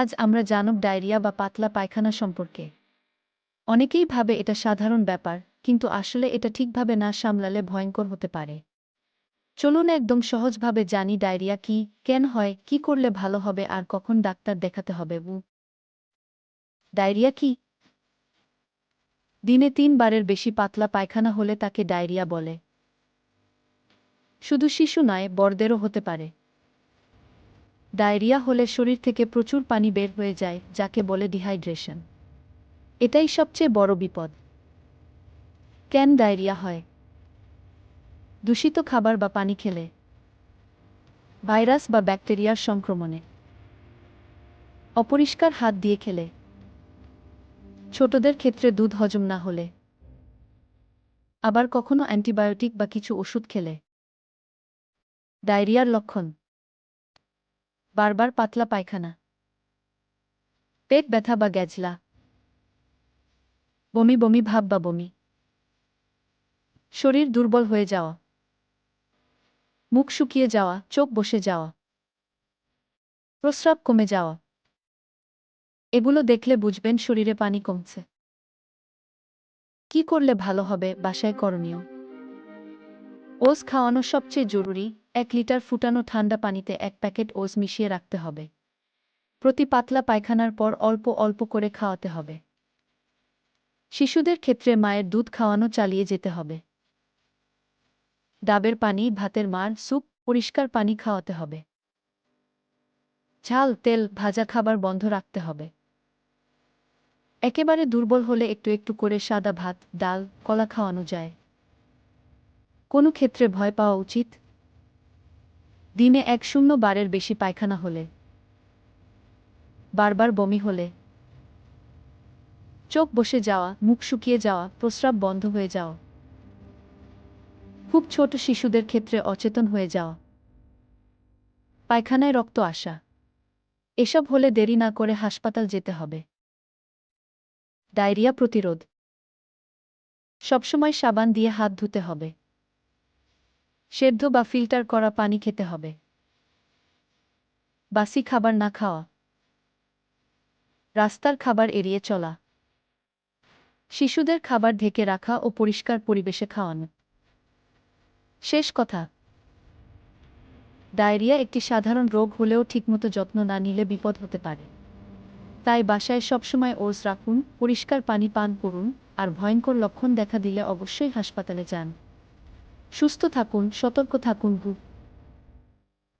আজ আমরা জানব ডায়রিয়া বা পাতলা পায়খানা সম্পর্কে। অনেকেই ভাবে এটা সাধারণ ব্যাপার, কিন্তু আসলে এটা ঠিকভাবে না সামলালে ভয়ঙ্কর হতে পারে। চলুন একদম সহজভাবে জানি ডায়রিয়া কি, কেন হয়, কি করলে ভালো হবে, আর কখন ডাক্তার দেখাতে হবে উ ডায়রিয়া কি? দিনে তিনবারের বেশি পাতলা পায়খানা হলে তাকে ডায়রিয়া বলে। শুধু শিশু নয়, বড়দেরও হতে পারে। ডায়রিয়া হলে শরীর থেকে প্রচুর পানি বের হয়ে যায়, যাকে বলে ডিহাইড্রেশন। এটাই সবচেয়ে বড় বিপদ। কেন ডায়রিয়া হয়? দূষিত খাবার বা পানি খেলে। ভাইরাস বা ব্যাকটেরিয়ার সংক্রমণে। অপরিষ্কার হাত দিয়ে খেলে। ছোটদের ক্ষেত্রে দুধ হজম না হলে। আবার কখনো অ্যান্টিবায়োটিক বা কিছু ওষুধ খেলে। ডায়রিয়ার লক্ষণ। বারবার পাতলা পায়খানা। পেট ব্যথা বা গ্যাজলা। বমি বমি, ভাব বা বমি। শরীর দুর্বল হয়ে যাওয়া। মুখ শুকিয়ে যাওয়া, চোখ বসে যাওয়া। প্রস্রাব কমে যাওয়া। এগুলো দেখলে বুঝবেন শরীরে পানি কমছে। কি করলে ভালো হবে বাসায় করণীয়? ওস খাওয়ানো সবচেয়ে জরুরি। এক লিটার ফুটানো ঠান্ডা পানিতে এক প্যাকেট ওস মিশিয়ে রাখতে হবে। প্রতি পাতলা পায়খানার পর অল্প অল্প করে খাওয়াতে হবে। শিশুদের ক্ষেত্রে মায়ের দুধ খাওয়ানো চালিয়ে যেতে হবে। ডাবের পানি, ভাতের মার, স্যুপ, পরিষ্কার পানি খাওয়াতে হবে। ঝাল, তেল, ভাজা খাবার বন্ধ রাখতে হবে। একেবারে দুর্বল হলে একটু একটু করে সাদা ভাত, ডাল, কলা খাওয়ানো যায়। কোনো ক্ষেত্রে ভয় পাওয়া উচিত। দিনে এক শূন্য বারের বেশি পায়খানা হলে। বারবার বমি হলে। চোখ বসে যাওয়া, মুখ শুকিয়ে যাওয়া, প্রস্রাব বন্ধ হয়ে যাওয়া। খুব ছোট শিশুদের ক্ষেত্রে অচেতন হয়ে যাওয়া। পায়খানায় রক্ত আসা। এসব হলে দেরি না করে হাসপাতাল যেতে হবে। ডায়রিয়া প্রতিরোধ। সবসময় সাবান দিয়ে হাত ধুতে হবে। সেদ্ধ বা ফিল্টার করা পানি খেতে হবে। বাসি খাবার না খাওয়া। রাস্তার খাবার এড়িয়ে চলা। শিশুদের খাবার ঢেকে রাখা ও পরিষ্কার পরিবেশে খাওয়ানো। শেষ কথা। ডায়রিয়া একটি সাধারণ রোগ হলেও ঠিকমতো যত্ন না নিলে বিপদ হতে পারে। তাই বাসায় সবসময় ওস রাখুন, পরিষ্কার পানি পান করুন আর ভয়ঙ্কর লক্ষণ দেখা দিলে অবশ্যই হাসপাতালে যান। সুস্থ থাকুন সতর্ক থাকুন